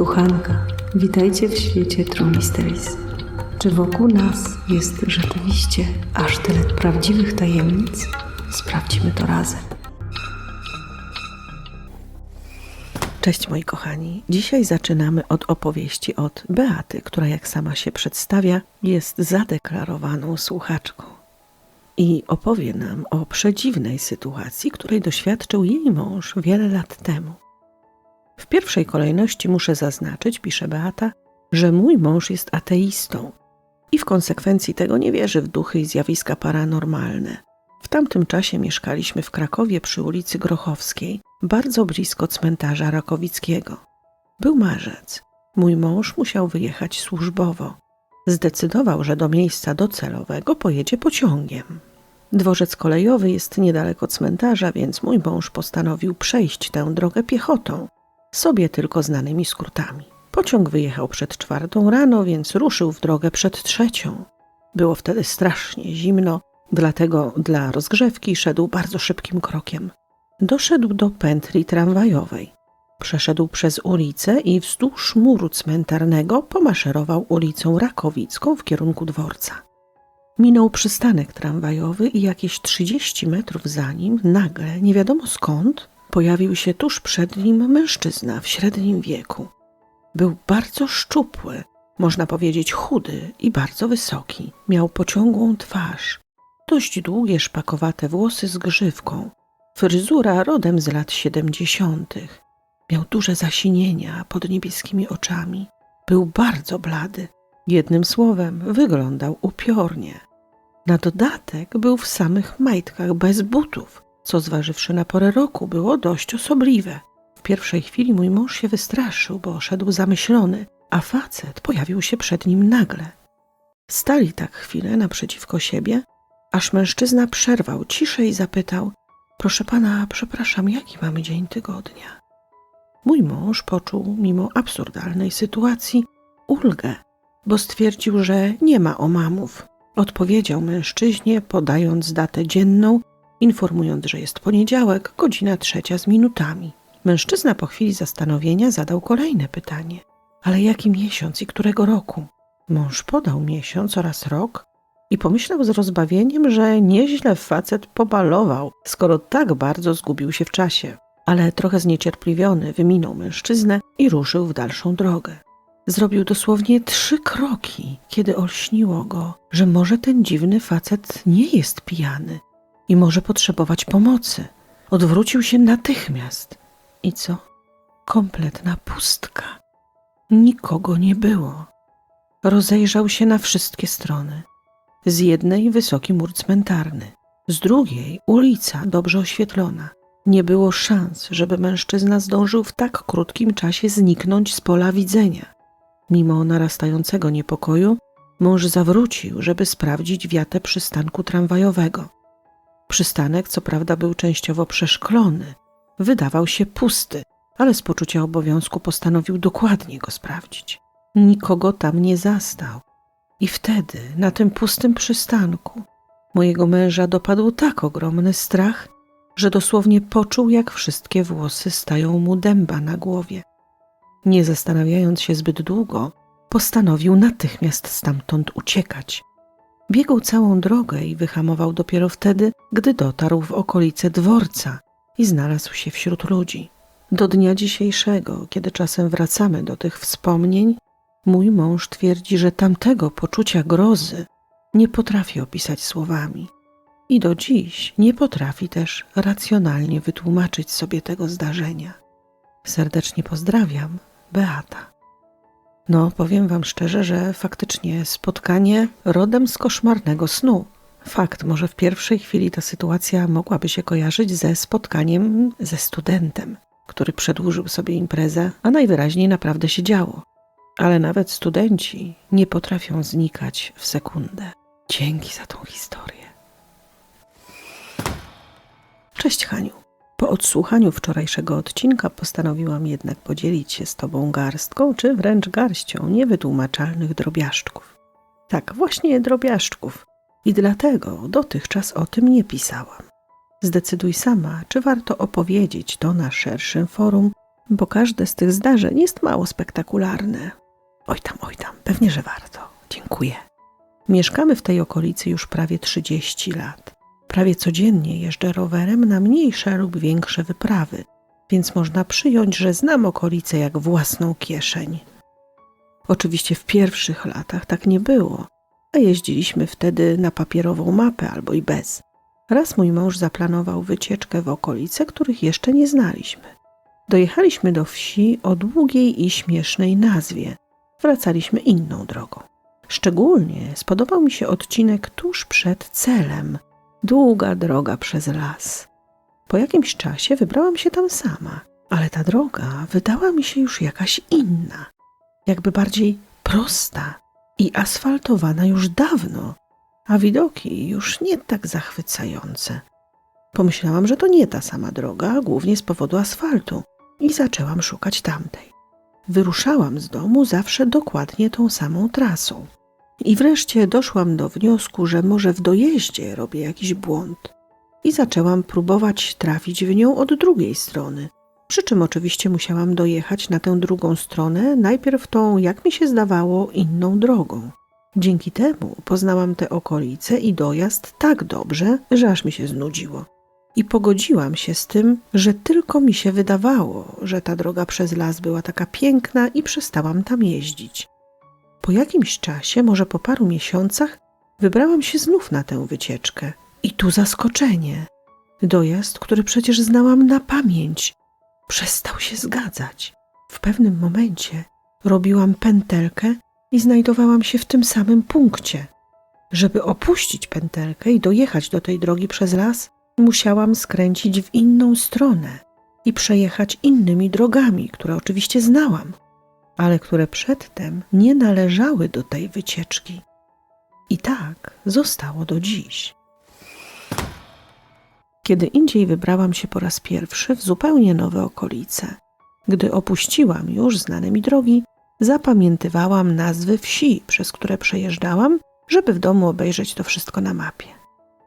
Tu Hanka. Witajcie w świecie True Mysteries. Czy wokół nas jest rzeczywiście aż tyle prawdziwych tajemnic? Sprawdźmy to razem. Cześć moi kochani. Dzisiaj zaczynamy od opowieści od Beaty, która jak sama się przedstawia, jest zadeklarowaną słuchaczką. I opowie nam o przedziwnej sytuacji, której doświadczył jej mąż wiele lat temu. W pierwszej kolejności muszę zaznaczyć, pisze Beata, że mój mąż jest ateistą i w konsekwencji tego nie wierzy w duchy i zjawiska paranormalne. W tamtym czasie mieszkaliśmy w Krakowie przy ulicy Grochowskiej, bardzo blisko cmentarza Rakowickiego. Był marzec. Mój mąż musiał wyjechać służbowo. Zdecydował, że do miejsca docelowego pojedzie pociągiem. Dworzec kolejowy jest niedaleko cmentarza, więc mój mąż postanowił przejść tę drogę piechotą, sobie tylko znanymi skrótami. Pociąg wyjechał przed czwartą rano, więc ruszył w drogę przed trzecią. Było wtedy strasznie zimno, dlatego dla rozgrzewki szedł bardzo szybkim krokiem. Doszedł do pętli tramwajowej. Przeszedł przez ulicę i wzdłuż muru cmentarnego pomaszerował ulicą Rakowicką w kierunku dworca. Minął przystanek tramwajowy i jakieś 30 metrów za nim nagle, nie wiadomo skąd, pojawił się tuż przed nim mężczyzna w średnim wieku. Był bardzo szczupły, można powiedzieć chudy i bardzo wysoki. Miał pociągłą twarz, dość długie szpakowate włosy z grzywką, fryzura rodem z lat siedemdziesiątych. Miał duże zasinienia pod niebieskimi oczami. Był bardzo blady. Jednym słowem, wyglądał upiornie. Na dodatek był w samych majtkach bez butów, co zważywszy na porę roku było dość osobliwe. W pierwszej chwili mój mąż się wystraszył, bo szedł zamyślony, a facet pojawił się przed nim nagle. Stali tak chwilę naprzeciwko siebie, aż mężczyzna przerwał ciszę i zapytał: Proszę pana, przepraszam, jaki mamy dzień tygodnia? Mój mąż poczuł, mimo absurdalnej sytuacji, ulgę, bo stwierdził, że nie ma omamów. Odpowiedział mężczyźnie, podając datę dzienną, informując, że jest poniedziałek, godzina trzecia z minutami. Mężczyzna po chwili zastanowienia zadał kolejne pytanie: Ale jaki miesiąc i którego roku? Mąż podał miesiąc oraz rok i pomyślał z rozbawieniem, że nieźle facet pobalował, skoro tak bardzo zgubił się w czasie. Ale trochę zniecierpliwiony wyminął mężczyznę i ruszył w dalszą drogę. Zrobił dosłownie trzy kroki, kiedy olśniło go, że może ten dziwny facet nie jest pijany i może potrzebować pomocy. Odwrócił się natychmiast. I co? Kompletna pustka. Nikogo nie było. Rozejrzał się na wszystkie strony. Z jednej wysoki mur cmentarny, z drugiej ulica dobrze oświetlona. Nie było szans, żeby mężczyzna zdążył w tak krótkim czasie zniknąć z pola widzenia. Mimo narastającego niepokoju, mąż zawrócił, żeby sprawdzić wiatę przystanku tramwajowego. Przystanek, co prawda, był częściowo przeszklony, wydawał się pusty, ale z poczucia obowiązku postanowił dokładnie go sprawdzić. Nikogo tam nie zastał. I wtedy, na tym pustym przystanku, mojego męża dopadł tak ogromny strach, że dosłownie poczuł, jak wszystkie włosy stają mu dęba na głowie. Nie zastanawiając się zbyt długo, postanowił natychmiast stamtąd uciekać. Biegł całą drogę i wyhamował dopiero wtedy, gdy dotarł w okolice dworca i znalazł się wśród ludzi. Do dnia dzisiejszego, kiedy czasem wracamy do tych wspomnień, mój mąż twierdzi, że tamtego poczucia grozy nie potrafi opisać słowami. I do dziś nie potrafi też racjonalnie wytłumaczyć sobie tego zdarzenia. Serdecznie pozdrawiam, Beata. No, powiem Wam szczerze, że faktycznie spotkanie rodem z koszmarnego snu. Fakt, może w pierwszej chwili ta sytuacja mogłaby się kojarzyć ze spotkaniem ze studentem, który przedłużył sobie imprezę, a najwyraźniej naprawdę się działo. Ale nawet studenci nie potrafią znikać w sekundę. Dzięki za tą historię. Cześć Haniu. Po odsłuchaniu wczorajszego odcinka postanowiłam jednak podzielić się z Tobą garstką, czy wręcz garścią niewytłumaczalnych drobiażdżków. Tak, właśnie drobiażdżków. I dlatego dotychczas o tym nie pisałam. Zdecyduj sama, czy warto opowiedzieć to na szerszym forum, bo każde z tych zdarzeń jest mało spektakularne. Oj tam, oj tam, pewnie, że warto. Dziękuję. Mieszkamy w tej okolicy już prawie 30 lat. Prawie codziennie jeżdżę rowerem na mniejsze lub większe wyprawy, więc można przyjąć, że znam okolicę jak własną kieszeń. Oczywiście w pierwszych latach tak nie było, a jeździliśmy wtedy na papierową mapę albo i bez. Raz mój mąż zaplanował wycieczkę w okolice, których jeszcze nie znaliśmy. Dojechaliśmy do wsi o długiej i śmiesznej nazwie. Wracaliśmy inną drogą. Szczególnie spodobał mi się odcinek tuż przed celem. Długa droga przez las. Po jakimś czasie wybrałam się tam sama, ale ta droga wydała mi się już jakaś inna, jakby bardziej prosta i asfaltowana już dawno, a widoki już nie tak zachwycające. Pomyślałam, że to nie ta sama droga, głównie z powodu asfaltu, i zaczęłam szukać tamtej. Wyruszałam z domu zawsze dokładnie tą samą trasą. I wreszcie doszłam do wniosku, że może w dojeździe robię jakiś błąd. I zaczęłam próbować trafić w nią od drugiej strony. Przy czym oczywiście musiałam dojechać na tę drugą stronę, najpierw tą, jak mi się zdawało, inną drogą. Dzięki temu poznałam te okolice i dojazd tak dobrze, że aż mi się znudziło. I pogodziłam się z tym, że tylko mi się wydawało, że ta droga przez las była taka piękna i przestałam tam jeździć. Po jakimś czasie, może po paru miesiącach, wybrałam się znów na tę wycieczkę. I tu zaskoczenie. Dojazd, który przecież znałam na pamięć, przestał się zgadzać. W pewnym momencie robiłam pętelkę i znajdowałam się w tym samym punkcie. Żeby opuścić pętelkę i dojechać do tej drogi przez las, musiałam skręcić w inną stronę i przejechać innymi drogami, które oczywiście znałam, ale które przedtem nie należały do tej wycieczki. I tak zostało do dziś. Kiedy indziej wybrałam się po raz pierwszy w zupełnie nowe okolice. Gdy opuściłam już znane mi drogi, zapamiętywałam nazwy wsi, przez które przejeżdżałam, żeby w domu obejrzeć to wszystko na mapie.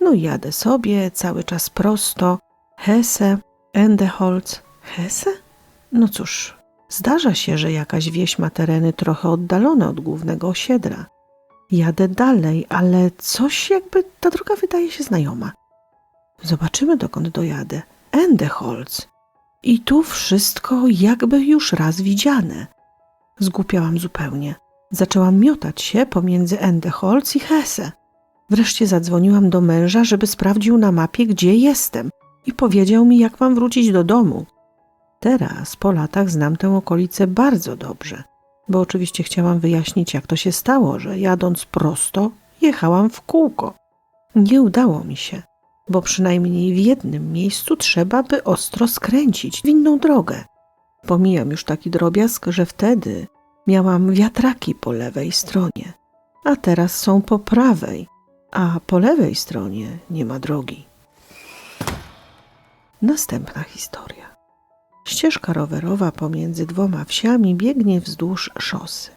No i jadę sobie cały czas prosto. Hesse, Endeholz, Hesse? No cóż, zdarza się, że jakaś wieś ma tereny trochę oddalone od głównego osiedla. Jadę dalej, ale coś jakby ta droga wydaje się znajoma. Zobaczymy, dokąd dojadę. Endeholz. I tu wszystko jakby już raz widziane. Zgłupiałam zupełnie. Zaczęłam miotać się pomiędzy Endeholz i Hesse. Wreszcie zadzwoniłam do męża, żeby sprawdził na mapie, gdzie jestem i powiedział mi, jak mam wrócić do domu. Teraz, po latach, znam tę okolicę bardzo dobrze, bo oczywiście chciałam wyjaśnić, jak to się stało, że jadąc prosto, jechałam w kółko. Nie udało mi się, bo przynajmniej w jednym miejscu trzeba by ostro skręcić w inną drogę. Pomijam już taki drobiazg, że wtedy miałam wiatraki po lewej stronie, a teraz są po prawej, a po lewej stronie nie ma drogi. Następna historia. Ścieżka rowerowa pomiędzy dwoma wsiami biegnie wzdłuż szosy.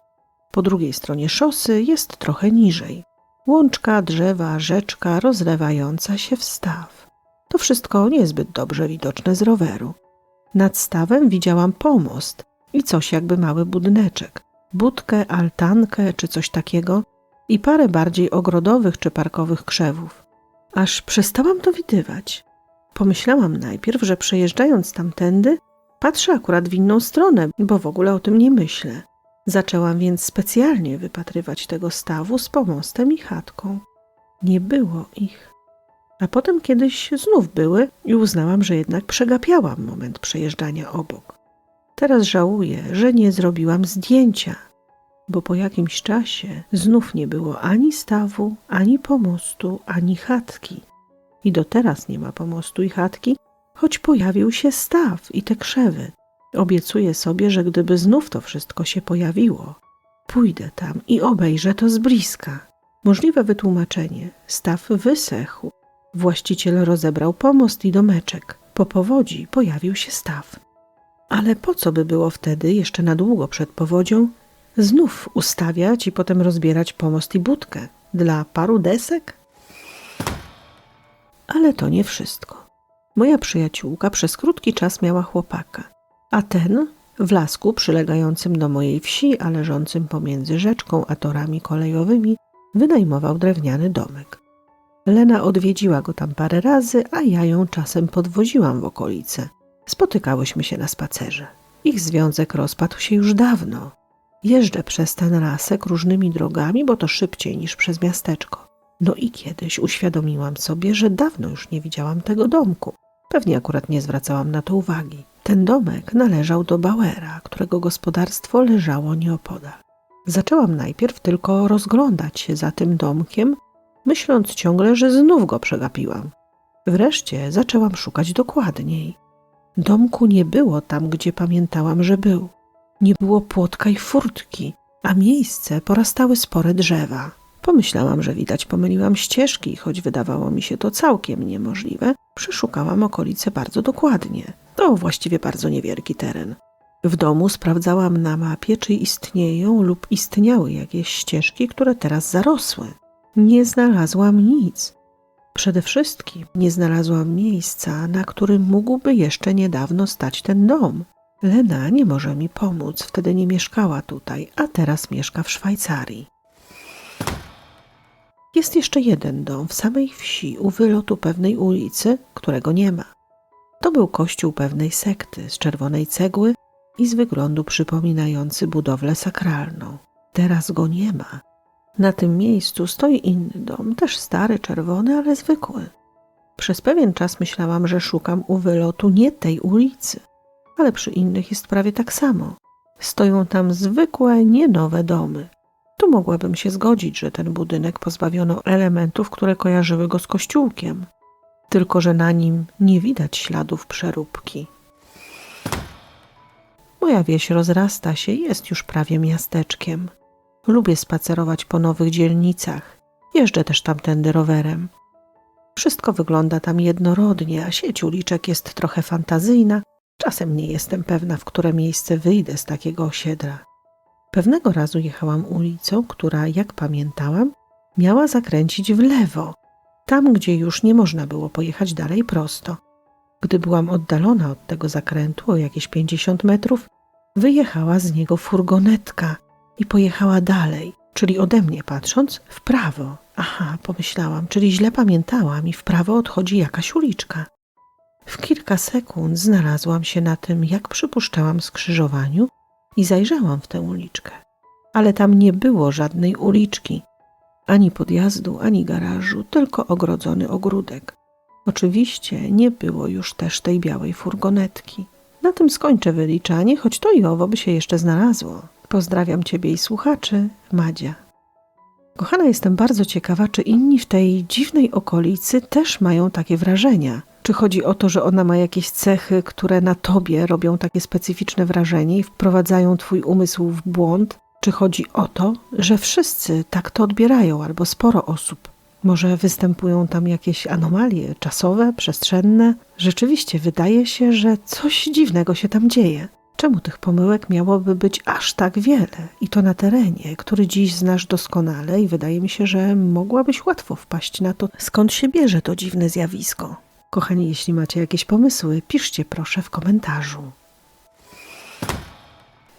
Po drugiej stronie szosy jest trochę niżej. Łączka, drzewa, rzeczka rozlewająca się w staw. To wszystko niezbyt dobrze widoczne z roweru. Nad stawem widziałam pomost i coś jakby mały budyneczek, budkę, altankę czy coś takiego i parę bardziej ogrodowych czy parkowych krzewów. Aż przestałam to widywać. Pomyślałam najpierw, że przejeżdżając tamtędy, patrzę akurat w inną stronę, bo w ogóle o tym nie myślę. Zaczęłam więc specjalnie wypatrywać tego stawu z pomostem i chatką. Nie było ich. A potem kiedyś znów były i uznałam, że jednak przegapiałam moment przejeżdżania obok. Teraz żałuję, że nie zrobiłam zdjęcia, bo po jakimś czasie znów nie było ani stawu, ani pomostu, ani chatki. I do teraz nie ma pomostu i chatki, choć pojawił się staw i te krzewy. Obiecuję sobie, że gdyby znów to wszystko się pojawiło, pójdę tam i obejrzę to z bliska. Możliwe wytłumaczenie: staw wysechł. Właściciel rozebrał pomost i domeczek. Po powodzi pojawił się staw. Ale po co by było wtedy, jeszcze na długo przed powodzią, znów ustawiać i potem rozbierać pomost i budkę dla paru desek? Ale to nie wszystko. Moja przyjaciółka przez krótki czas miała chłopaka, a ten W lasku przylegającym do mojej wsi, a leżącym pomiędzy rzeczką a torami kolejowymi, wynajmował drewniany domek. Lena odwiedziła go tam parę razy, a ja ją czasem podwoziłam w okolice. Spotykałyśmy się na spacerze. Ich związek rozpadł się już dawno. Jeżdżę przez ten lasek różnymi drogami, bo to szybciej niż przez miasteczko. No i kiedyś uświadomiłam sobie, że dawno już nie widziałam tego domku. Pewnie akurat nie zwracałam na to uwagi. Ten domek należał do Bauera, którego gospodarstwo leżało nieopodal. Zaczęłam najpierw tylko rozglądać się za tym domkiem, myśląc ciągle, że znów go przegapiłam. Wreszcie zaczęłam szukać dokładniej. Domku nie było tam, gdzie pamiętałam, że był. Nie było płotka i furtki, a miejsce porastały spore drzewa. Pomyślałam, że widać pomyliłam ścieżki, choć wydawało mi się to całkiem niemożliwe. Przeszukałam okolice bardzo dokładnie. To właściwie bardzo niewielki teren. W domu sprawdzałam na mapie, czy istnieją lub istniały jakieś ścieżki, które teraz zarosły. Nie znalazłam nic. Przede wszystkim nie znalazłam miejsca, na którym mógłby jeszcze niedawno stać ten dom. Lena nie może mi pomóc, wtedy nie mieszkała tutaj, a teraz mieszka w Szwajcarii. Jest jeszcze jeden dom w samej wsi, u wylotu pewnej ulicy, którego nie ma. To był kościół pewnej sekty z czerwonej cegły i z wyglądu przypominający budowlę sakralną. Teraz go nie ma. Na tym miejscu stoi inny dom, też stary, czerwony, ale zwykły. Przez pewien czas myślałam, że szukam u wylotu nie tej ulicy, ale przy innych jest prawie tak samo. Stoją tam zwykłe, nie nowe domy. Tu mogłabym się zgodzić, że ten budynek pozbawiono elementów, które kojarzyły go z kościółkiem, tylko że na nim nie widać śladów przeróbki. Moja wieś rozrasta się i jest już prawie miasteczkiem. Lubię spacerować po nowych dzielnicach. Jeżdżę też tamtędy rowerem. Wszystko wygląda tam jednorodnie, a sieć uliczek jest trochę fantazyjna. Czasem nie jestem pewna, w które miejsce wyjdę z takiego osiedla. Pewnego razu jechałam ulicą, która, jak pamiętałam, miała zakręcić w lewo, tam gdzie już nie można było pojechać dalej prosto. Gdy byłam oddalona od tego zakrętu o jakieś 50 metrów, wyjechała z niego furgonetka i pojechała dalej, czyli ode mnie patrząc, w prawo. Aha, pomyślałam, czyli źle pamiętałam i w prawo odchodzi jakaś uliczka. W kilka sekund znalazłam się na tym, jak przypuszczałam, skrzyżowaniu i zajrzałam w tę uliczkę. Ale tam nie było żadnej uliczki, ani podjazdu, ani garażu, tylko ogrodzony ogródek. Oczywiście nie było już też tej białej furgonetki. Na tym skończę wyliczanie, choć to i owo by się jeszcze znalazło. Pozdrawiam Ciebie i słuchaczy, Madzia. Kochana, jestem bardzo ciekawa, czy inni w tej dziwnej okolicy też mają takie wrażenia. Czy chodzi o to, że ona ma jakieś cechy, które na tobie robią takie specyficzne wrażenie i wprowadzają twój umysł w błąd? Czy chodzi o to, że wszyscy tak to odbierają, albo sporo osób? Może występują tam jakieś anomalie czasowe, przestrzenne? Rzeczywiście wydaje się, że coś dziwnego się tam dzieje. Czemu tych pomyłek miałoby być aż tak wiele? I to na terenie, który dziś znasz doskonale, i wydaje mi się, że mogłabyś łatwo wpaść na to, skąd się bierze to dziwne zjawisko. Kochani, jeśli macie jakieś pomysły, piszcie proszę w komentarzu.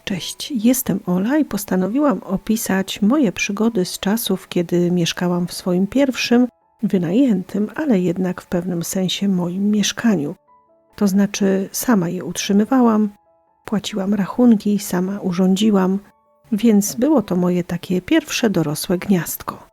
Cześć, jestem Ola i postanowiłam opisać moje przygody z czasów, kiedy mieszkałam w swoim pierwszym, wynajętym, ale jednak w pewnym sensie moim mieszkaniu. To znaczy, sama je utrzymywałam, płaciłam rachunki, sama urządziłam, więc było to moje takie pierwsze dorosłe gniazdko.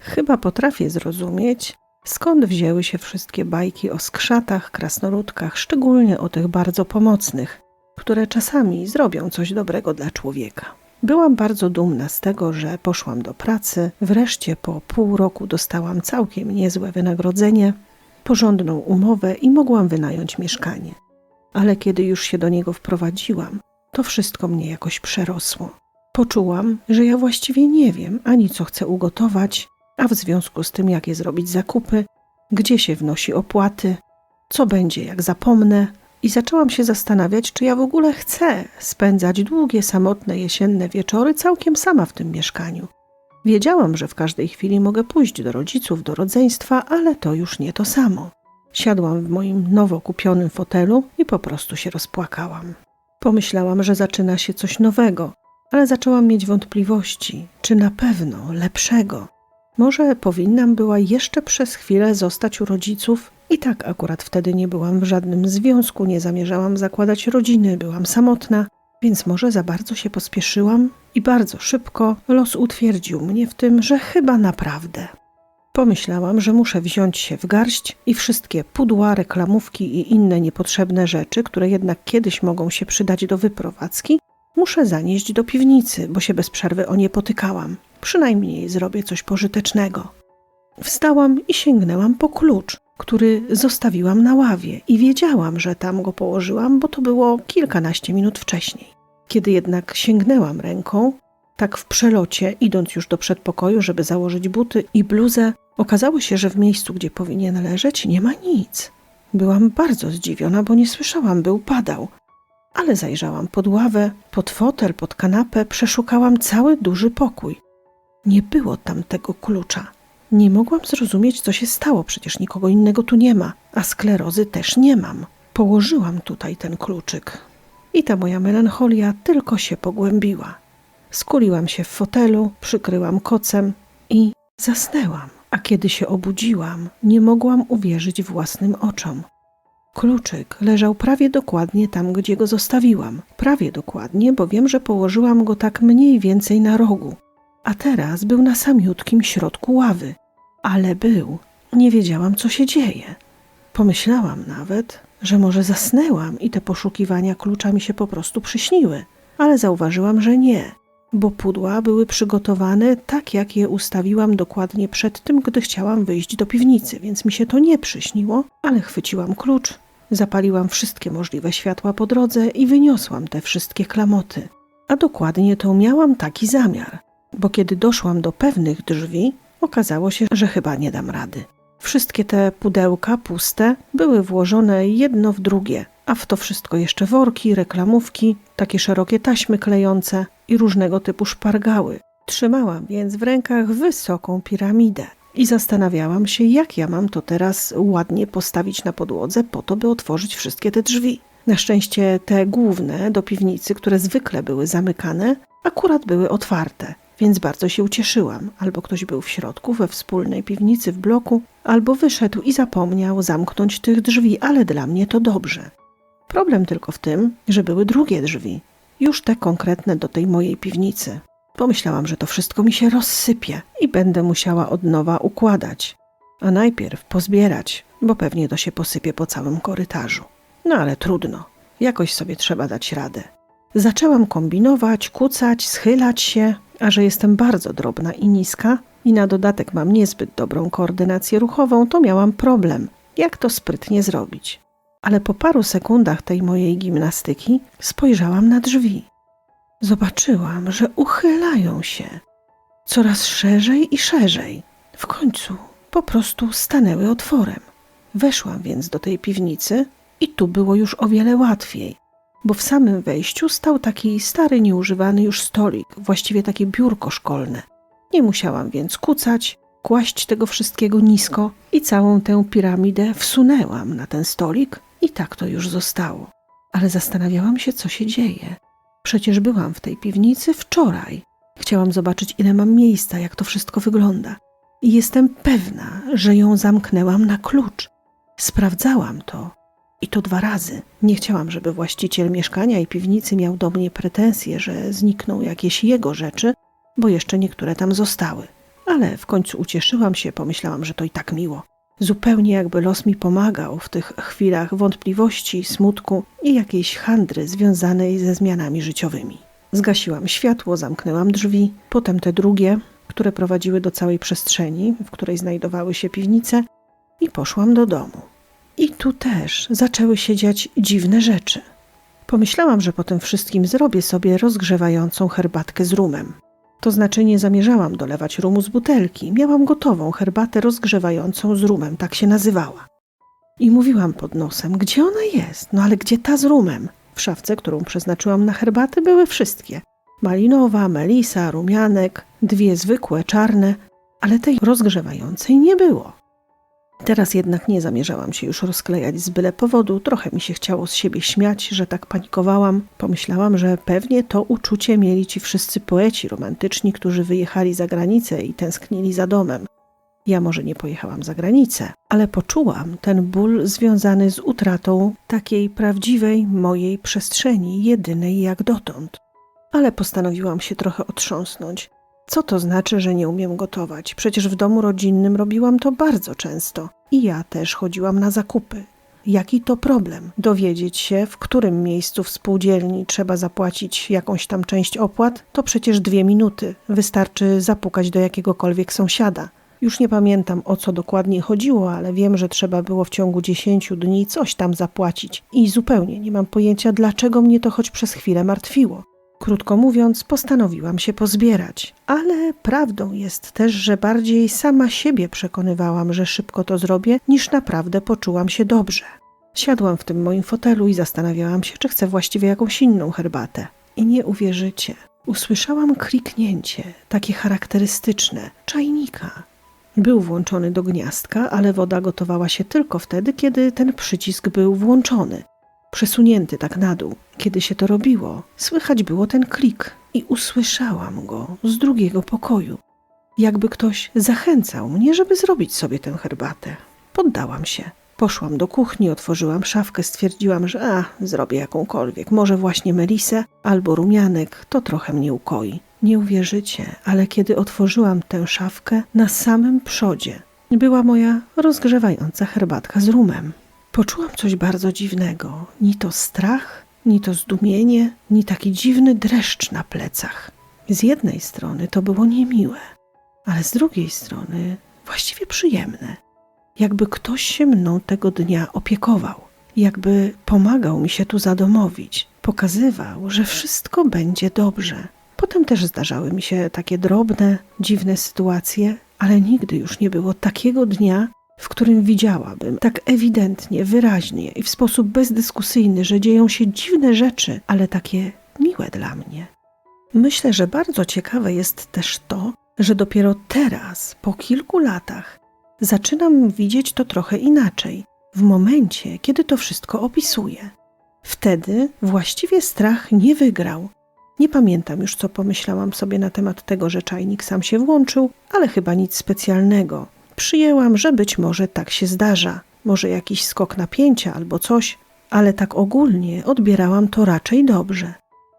Chyba potrafię zrozumieć, skąd wzięły się wszystkie bajki o skrzatach, krasnoludkach, szczególnie o tych bardzo pomocnych, które czasami zrobią coś dobrego dla człowieka. Byłam bardzo dumna z tego, że poszłam do pracy. Wreszcie po pół roku dostałam całkiem niezłe wynagrodzenie, porządną umowę i mogłam wynająć mieszkanie. Ale kiedy już się do niego wprowadziłam, to wszystko mnie jakoś przerosło. Poczułam, że ja właściwie nie wiem ani co chcę ugotować, a w związku z tym, jakie zrobić zakupy, gdzie się wnosi opłaty, co będzie, jak zapomnę, i zaczęłam się zastanawiać, czy ja w ogóle chcę spędzać długie, samotne jesienne wieczory całkiem sama w tym mieszkaniu. Wiedziałam, że w każdej chwili mogę pójść do rodziców, do rodzeństwa, ale to już nie to samo. Siadłam w moim nowo kupionym fotelu i po prostu się rozpłakałam. Pomyślałam, że zaczyna się coś nowego, ale zaczęłam mieć wątpliwości, czy na pewno lepszego. Może powinnam była jeszcze przez chwilę zostać u rodziców? I tak akurat wtedy nie byłam w żadnym związku, nie zamierzałam zakładać rodziny, byłam samotna, więc może za bardzo się pospieszyłam i bardzo szybko los utwierdził mnie w tym, że chyba naprawdę. Pomyślałam, że muszę wziąć się w garść i wszystkie pudła, reklamówki i inne niepotrzebne rzeczy, które jednak kiedyś mogą się przydać do wyprowadzki, muszę zanieść do piwnicy, bo się bez przerwy o nie potykałam. Przynajmniej zrobię coś pożytecznego. Wstałam i sięgnęłam po klucz, który zostawiłam na ławie i wiedziałam, że tam go położyłam, bo to było kilkanaście minut wcześniej. Kiedy jednak sięgnęłam ręką, tak w przelocie, idąc już do przedpokoju, żeby założyć buty i bluzę, okazało się, że w miejscu, gdzie powinien leżeć, nie ma nic. Byłam bardzo zdziwiona, bo nie słyszałam, by upadał. Ale zajrzałam pod ławę, pod fotel, pod kanapę, przeszukałam cały duży pokój. Nie było tam tego klucza. Nie mogłam zrozumieć, co się stało, przecież nikogo innego tu nie ma, a sklerozy też nie mam. Położyłam tutaj ten kluczyk. I ta moja melancholia tylko się pogłębiła. Skuliłam się w fotelu, przykryłam kocem i zasnęłam. A kiedy się obudziłam, nie mogłam uwierzyć własnym oczom. Kluczyk leżał prawie dokładnie tam, gdzie go zostawiłam. Prawie dokładnie, bo wiem, że położyłam go tak mniej więcej na rogu. A teraz był na samiutkim środku ławy. Ale był. Nie wiedziałam, co się dzieje. Pomyślałam nawet, że może zasnęłam i te poszukiwania klucza mi się po prostu przyśniły. Ale zauważyłam, że nie, bo pudła były przygotowane tak, jak je ustawiłam dokładnie przed tym, gdy chciałam wyjść do piwnicy, więc mi się to nie przyśniło, ale chwyciłam klucz, zapaliłam wszystkie możliwe światła po drodze i wyniosłam te wszystkie klamoty. A dokładnie to miałam taki zamiar, bo kiedy doszłam do pewnych drzwi, okazało się, że chyba nie dam rady. Wszystkie te pudełka puste były włożone jedno w drugie, a w to wszystko jeszcze worki, reklamówki, takie szerokie taśmy klejące i różnego typu szpargały. Trzymałam więc w rękach wysoką piramidę i zastanawiałam się, jak ja mam to teraz ładnie postawić na podłodze po to, by otworzyć wszystkie te drzwi. Na szczęście te główne do piwnicy, które zwykle były zamykane, akurat były otwarte, więc bardzo się ucieszyłam. Albo ktoś był w środku, we wspólnej piwnicy w bloku, albo wyszedł i zapomniał zamknąć tych drzwi, ale dla mnie to dobrze. Problem tylko w tym, że były drugie drzwi, już te konkretne do tej mojej piwnicy. Pomyślałam, że to wszystko mi się rozsypie i będę musiała od nowa układać, a najpierw pozbierać, bo pewnie to się posypie po całym korytarzu. No ale trudno, jakoś sobie trzeba dać radę. Zaczęłam kombinować, kucać, schylać się, a że jestem bardzo drobna i niska i na dodatek mam niezbyt dobrą koordynację ruchową, to miałam problem, jak to sprytnie zrobić ale po paru sekundach tej mojej gimnastyki spojrzałam na drzwi. Zobaczyłam, że uchylają się coraz szerzej i szerzej. W końcu po prostu stanęły otworem. Weszłam więc do tej piwnicy i tu było już o wiele łatwiej, bo w samym wejściu stał taki stary, nieużywany już stolik, właściwie takie biurko szkolne. Nie musiałam więc kucać, kłaść tego wszystkiego nisko i całą tę piramidę wsunęłam na ten stolik i tak to już zostało. Ale zastanawiałam się, co się dzieje. Przecież byłam w tej piwnicy wczoraj. Chciałam zobaczyć, ile mam miejsca, jak to wszystko wygląda. I jestem pewna, że ją zamknęłam na klucz. Sprawdzałam to. I to dwa razy. Nie chciałam, żeby właściciel mieszkania i piwnicy miał do mnie pretensje, że znikną jakieś jego rzeczy, bo jeszcze niektóre tam zostały. Ale w końcu ucieszyłam się, pomyślałam, że to i tak miło. Zupełnie jakby los mi pomagał w tych chwilach wątpliwości, smutku i jakiejś handry związanej ze zmianami życiowymi. Zgasiłam światło, zamknęłam drzwi, potem te drugie, które prowadziły do całej przestrzeni, w której znajdowały się piwnice, i poszłam do domu. I tu też zaczęły się dziać dziwne rzeczy. Pomyślałam, że po tym wszystkim zrobię sobie rozgrzewającą herbatkę z rumem. To znaczy nie zamierzałam dolewać rumu z butelki. Miałam gotową herbatę rozgrzewającą z rumem, tak się nazywała. I mówiłam pod nosem, gdzie ona jest? No ale gdzie ta z rumem? W szafce, którą przeznaczyłam na herbatę, były wszystkie. Malinowa, melisa, rumianek, dwie zwykłe, czarne, ale tej rozgrzewającej nie było. Teraz jednak nie zamierzałam się już rozklejać z byle powodu. Trochę mi się chciało z siebie śmiać, że tak panikowałam. Pomyślałam, że pewnie to uczucie mieli ci wszyscy poeci romantyczni, którzy wyjechali za granicę i tęsknili za domem. Ja może nie pojechałam za granicę, ale poczułam ten ból związany z utratą takiej prawdziwej mojej przestrzeni, jedynej jak dotąd. Ale postanowiłam się trochę otrząsnąć. Co to znaczy, że nie umiem gotować? Przecież w domu rodzinnym robiłam to bardzo często. I ja też chodziłam na zakupy. Jaki to problem? Dowiedzieć się, w którym miejscu w spółdzielni trzeba zapłacić jakąś tam część opłat, to przecież dwie minuty. Wystarczy zapukać do jakiegokolwiek sąsiada. Już nie pamiętam o co dokładnie chodziło, ale wiem, że trzeba było w ciągu 10 dni coś tam zapłacić. I zupełnie nie mam pojęcia, dlaczego mnie to choć przez chwilę martwiło. Krótko mówiąc, postanowiłam się pozbierać. Ale prawdą jest też, że bardziej sama siebie przekonywałam, że szybko to zrobię, niż naprawdę poczułam się dobrze. Siadłam w tym moim fotelu i zastanawiałam się, czy chcę właściwie jakąś inną herbatę. I nie uwierzycie. Usłyszałam kliknięcie, takie charakterystyczne, czajnika. Był włączony do gniazdka, ale woda gotowała się tylko wtedy, kiedy ten przycisk był włączony przesunięty tak na dół. Kiedy się to robiło, słychać było ten klik i usłyszałam go z drugiego pokoju. Jakby ktoś zachęcał mnie, żeby zrobić sobie tę herbatę. Poddałam się. Poszłam do kuchni, otworzyłam szafkę, stwierdziłam, że a, zrobię jakąkolwiek, może właśnie melisę albo rumianek, to trochę mnie ukoi. Nie uwierzycie, ale kiedy otworzyłam tę szafkę, na samym przodzie była moja rozgrzewająca herbatka z rumem. Poczułam coś bardzo dziwnego. Ni to strach, ni to zdumienie, ni taki dziwny dreszcz na plecach. Z jednej strony to było niemiłe, ale z drugiej strony właściwie przyjemne. Jakby ktoś się mną tego dnia opiekował, jakby pomagał mi się tu zadomowić, pokazywał, że wszystko będzie dobrze. Potem też zdarzały mi się takie drobne, dziwne sytuacje, ale nigdy już nie było takiego dnia, w którym widziałabym tak ewidentnie, wyraźnie i w sposób bezdyskusyjny, że dzieją się dziwne rzeczy, ale takie miłe dla mnie. Myślę, że bardzo ciekawe jest też to, że dopiero teraz, po kilku latach, zaczynam widzieć to trochę inaczej, w momencie, kiedy to wszystko opisuję. Wtedy właściwie strach nie wygrał. Nie pamiętam już, co pomyślałam sobie na temat tego, że czajnik sam się włączył, ale chyba nic specjalnego. Przyjęłam, że być może tak się zdarza, może jakiś skok napięcia albo coś, ale tak ogólnie odbierałam to raczej dobrze.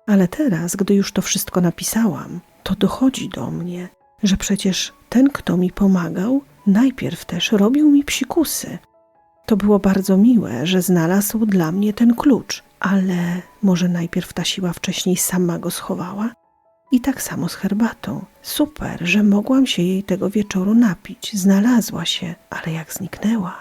Ale teraz, gdy już to wszystko napisałam, to dochodzi do mnie, że przecież ten, kto mi pomagał, najpierw też robił mi psikusy. To było bardzo miłe, że znalazł dla mnie ten klucz, ale może najpierw ta siła wcześniej sama go schowała? I tak samo z herbatą. Super, że mogłam się jej tego wieczoru napić. Znalazła się, ale jak zniknęła.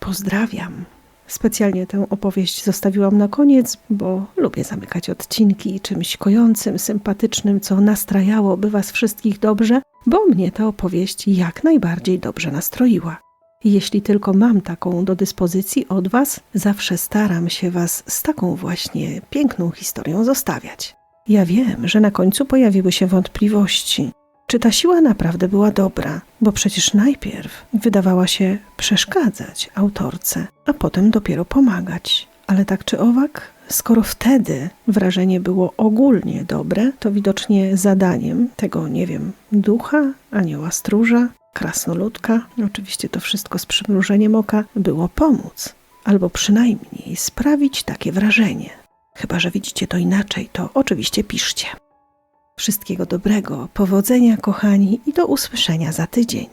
Pozdrawiam. Specjalnie tę opowieść zostawiłam na koniec, bo lubię zamykać odcinki czymś kojącym, sympatycznym, co nastrajałoby Was wszystkich dobrze, bo mnie ta opowieść jak najbardziej dobrze nastroiła. Jeśli tylko mam taką do dyspozycji od Was, zawsze staram się Was z taką właśnie piękną historią zostawiać. Ja wiem, że na końcu pojawiły się wątpliwości. Czy ta siła naprawdę była dobra? Bo przecież najpierw wydawała się przeszkadzać autorce, a potem dopiero pomagać. Ale tak czy owak, skoro wtedy wrażenie było ogólnie dobre, to widocznie zadaniem tego, nie wiem, ducha, anioła stróża, krasnoludka, oczywiście to wszystko z przymrużeniem oka, było pomóc, albo przynajmniej sprawić takie wrażenie. Chyba, że widzicie to inaczej, to oczywiście piszcie. Wszystkiego dobrego, powodzenia, kochani, i do usłyszenia za tydzień.